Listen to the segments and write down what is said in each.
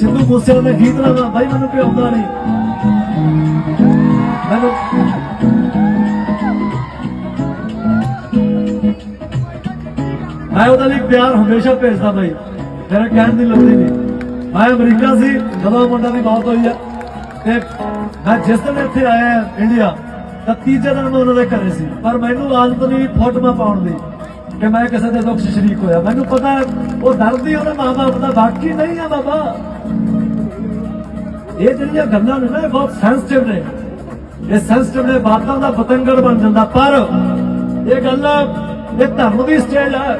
ਸਿੱਧੂ ਮੂਸੇਵਾਲੇ ਦੇ ਗੀਤ ਲਾਵਾਂ ਬਾਈ ਮੈਨੂੰ ਕੋਈ ਆਉਂਦਾ ਨਹੀਂ। ਮੈਨੂੰ ਮੈਂ ਉਹਦਾ ਲਈ ਪਿਆਰ ਹਮੇਸ਼ਾ ਭੇਜਦਾ ਬਾਈ। ਮੇਰਾ ਕਹਿਣ ਦੀ ਲੋੜ ਨਹੀਂ। ਮੈਂ ਅਮਰੀਕਾ ਸੀ ਜਦੋਂ ਮੁੰਡਾ ਦੀ ਮੌਤ ਹੋਈ ਆ। ਤੇ ਮੈਂ ਜਿਸ ਦਿਨ ਇੱਥੇ ਆਇਆ ਇੰਡੀਆ ਤਾਂ ਤੀਜੇ ਦਿਨ ਮੈਂ ਉਹਨਾਂ ਦੇ ਘਰੇ ਸੀ। ਪਰ ਮੈਨੂੰ ਆਦਤ ਨਹੀਂ ਫੋਟੋਆਂ ਪਾਉਣ ਦੀ ਕਿ ਮੈਂ ਕਿਸੇ ਦੇ ਦੁੱਖ ਸ਼ਰੀਕ ਹੋਇਆ। ਮੈਨੂੰ ਪਤਾ ਹੈ, ਉਹ ਦਰਦੀ ਉਹਦੇ ਮਾਂ-ਬਾਪ ਦਾ ਬਾਕੀ ਨਹੀਂ ਆ ਬਾਬਾ। ਇਹ ਜਿਹੜੀਆਂ ਗੱਲਾਂ ਨੇ ਨਾ, ਇਹ ਬਹੁਤ ਸੈਂਸਿਟਿਵ ਨੇ। ਇਹ ਸੈਂਸਿਟਿਵ ਨੇ, ਬਾਤਾਂ ਦਾ ਪਤੰਗੜ ਬਣ ਜਾਂਦਾ। ਪਰ ਇਹ ਗੱਲ ਇਹ ਧਰਮ ਦੀ ਸਟੇਜ ਆ।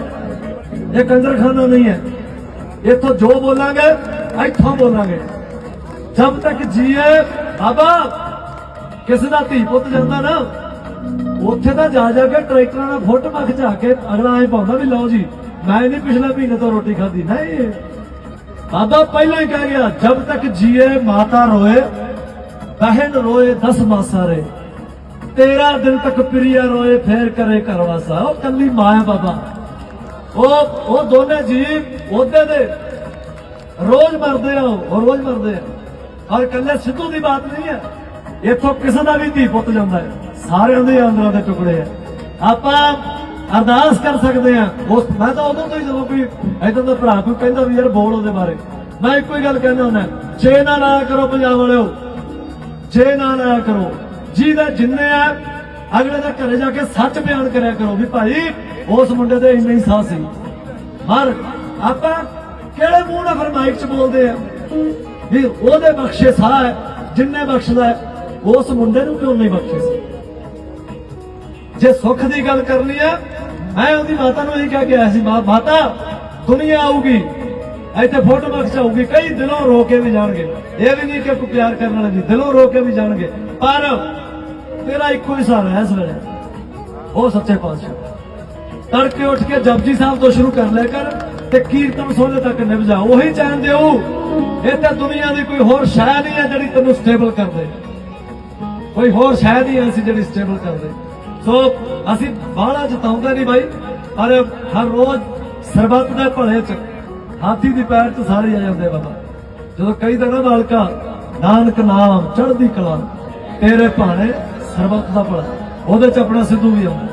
ਇਹ ਕੰਜਰਖਾਨਾ ਨਹੀਂ ਹੈ। ਇੱਥੋਂ ਜੋ ਬੋਲਾਂਗੇ, ਇੱਥੋਂ ਬੋਲਾਂਗੇ। ਜਦ ਤੱਕ ਜੀਏ, ਬਾਬਾ, ਕਿਸੇ ਦਾ ਧੀ ਪੁੱਤ ਜਾਂਦਾ ਨਾ, ਉੱਥੇ ਤਾਂ ਜਾ ਜਾ ਕੇ ਟਰੈਕਟਰਾਂ ਨਾਲ ਫੁੱਟ ਮੱਖ ਝਾ ਕੇ ਅਗਲਾ ਐ ਪਾਉਂਦਾ ਵੀ ਲਓ ਜੀ, ਮੈਂ ਨਹੀਂ ਪਿਛਲੇ ਮਹੀਨੇ ਤੋਂ ਰੋਟੀ ਖਾਧੀ। ਨਹੀਂ। ਬਾਬਾ ਪਹਿਲਾਂ ਹੀ ਕਹਿ ਗਿਆ, ਜਬ ਤੱਕ ਜੀਏ ਮਾਤਾ ਰੋਏ ਬਹਿਨ ਰੋਏ ਦਸ ਮਾਸਾਰੇ ਤੇਰਾ ਦਿਨ ਤੱਕ ਪ੍ਰਿਆ ਰੋਏ, ਫੇਰ ਕਰੇ ਕਰਵਾਸਾ ਉਹ ਕੱਲੀ ਮਾਂ ਹੈ ਬਾਬਾ। ਉਹ ਉਹ ਦੋਨੇ ਜੀ ਉਹਦੇ ਦੇ ਰੋਜ਼ ਮਰਦੇ ਆ ਉਹ ਉਹ ਰੋਜ਼ ਮਰਦੇ ਆ। ਔਰ ਕੱਲੇ ਸਿੱਧੂ ਦੀ ਬਾਤ ਨਹੀਂ ਹੈ। ਇੱਥੋਂ ਕਿਸੇ ਦਾ ਵੀ ਧੀ ਪੁੱਤ ਜਾਂਦਾ ਹੈ। ਸਾਰਿਆਂ ਦੇ ਅੰਦਰਾਂ ਦੇ ਟੁਕੜੇ ਆ। ਆਪਾਂ ਅਰਦਾਸ ਕਰ ਸਕਦੇ ਆ ਉਸ ਮੈਂ ਤਾਂ ਉਦੋਂ ਤੋਂ ਹੀ ਜਦੋਂ ਕੋਈ ਇਦਾਂ ਦਾ ਭਰਾ ਕੋਈ ਕਹਿੰਦਾ ਵੀ ਯਾਰ ਬੋਲ ਉਹਦੇ ਬਾਰੇ। ਮੈਂ ਇੱਕੋ ਹੀ ਗੱਲ ਕਹਿੰਦਾ ਹੁੰਦਾ। ਜੇ ਨਾ ਨਾ ਕਰੋ ਪੰਜਾਬ ਵਾਲਿਓ। ਜੇ ਨਾ ਨਾ ਕਰੋ। ਜਿਹਦਾ ਜਿੰਨੇ ਆ, ਅਗਲੇ ਦੇ ਘਰੇ ਜਾ ਕੇ ਸੱਚ ਬਿਆਨ ਕਰਿਆ ਕਰੋ ਵੀ ਭਾਈ ਉਸ ਮੁੰਡੇ ਦੇ ਇੰਨੇ ਹੀ ਸਾਹ ਸੀ। ਹਰ ਆਪਾਂ ਕਿਹੜੇ ਮੂੰਹ ਨਾਲ ਫਿਰ ਮਾਈਕ 'ਚ ਬੋਲਦੇ ਆ? ਵੀ ਉਹਦੇ ਬਖਸ਼ੇ ਸਾਹ ਹੈ, ਜਿੰਨੇ ਬਖਸ਼ਦਾ ਉਸ ਮੁੰਡੇ ਨੂੰ ਕਿਉਂ ਨਹੀਂ ਬਖਸ਼ੇ? ਸੀ ਜੇ ਸੁੱਖ ਦੀ ਗੱਲ ਕਰਨੀ ਹੈ ਮੈਂ ਉਹਦੀ ਮਾਤਾ ਨੂੰ ਇਹ ਕਹਿ ਕੇ ਆਇਆ ਸੀ ਮਾਤਾ, ਦੁਨੀਆ ਆਊਗੀ, ਇੱਥੇ ਫੋਟੋ ਬਖਸ਼ ਆਊਗੀ, ਕਈ ਦਿਲੋਂ ਰੋ ਕੇ ਵੀ ਜਾਣਗੇ। ਇਹ ਵੀ ਨਹੀਂ ਕਿ ਕੋਈ ਪਿਆਰ ਕਰਨ ਵਾਲੇ ਨਹੀਂ, ਦਿਲੋਂ ਰੋ ਕੇ ਵੀ ਜਾਣਗੇ। ਪਰ ਤੇਰਾ ਇੱਕੋ ਹੀ ਸਾਰਾ ਹੈ ਇਸ ਵੇਲੇ। ਉਹ ਸੱਚੇ ਪਾਤਸ਼ਾਹ। ਤੜਕੇ ਉੱਠ ਕੇ ਜਪਜੀ ਸਾਹਿਬ ਤੋਂ ਸ਼ੁਰੂ ਕਰ ਲੈ ਕਰ ਤੇ ਕੀਰਤਨ ਸੋਲੇ ਤੱਕ ਨਿਭ ਜਾ। ਉਹੀ ਚੈਨ ਦਿਓ। ਇਹ ਤਾਂ ਦੁਨੀਆ ਦੀ ਕੋਈ ਹੋਰ ਸ਼ੈ ਨਹੀਂ ਹੈ ਜਿਹੜੀ ਤੈਨੂੰ ਸਟੇਬਲ ਕਰ ਦੇ। ਕੋਈ ਹੋਰ ਸ਼ਾਇਦ ਹੀ ਐਸੀ ਜਿਹੜੀ ਸਟੇਬਲ ਕਰਦੇ ਸੋ ਅਸੀਂ ਬਾਹਲਾ ਜਤਾਉਂਦੇ ਨਹੀਂ ਬਾਈ, ਪਰ ਹਰ ਰੋਜ਼ ਸਰਬੱਤ ਦੇ ਭਲੇ ਚ ਹਾਥੀ ਦੀ ਪੈਰ ਚ ਸਾਰੇ ਆ ਜਾਂਦੇ ਆ ਬਾਬਾ। ਜਦੋਂ ਕਈ ਦਿਨਾਂ ਮਾਲਕਾ ਨਾਨਕ ਨਾਮ ਚੜ੍ਹਦੀ ਕਲਾ ਤੇਰੇ ਭਾਣੇ ਸਰਬੱਤ ਦਾ ਭਲਾ, ਉਹਦੇ ਚ ਆਪਣਾ ਸਿੱਧੂ ਵੀ ਆਉਂਦਾ।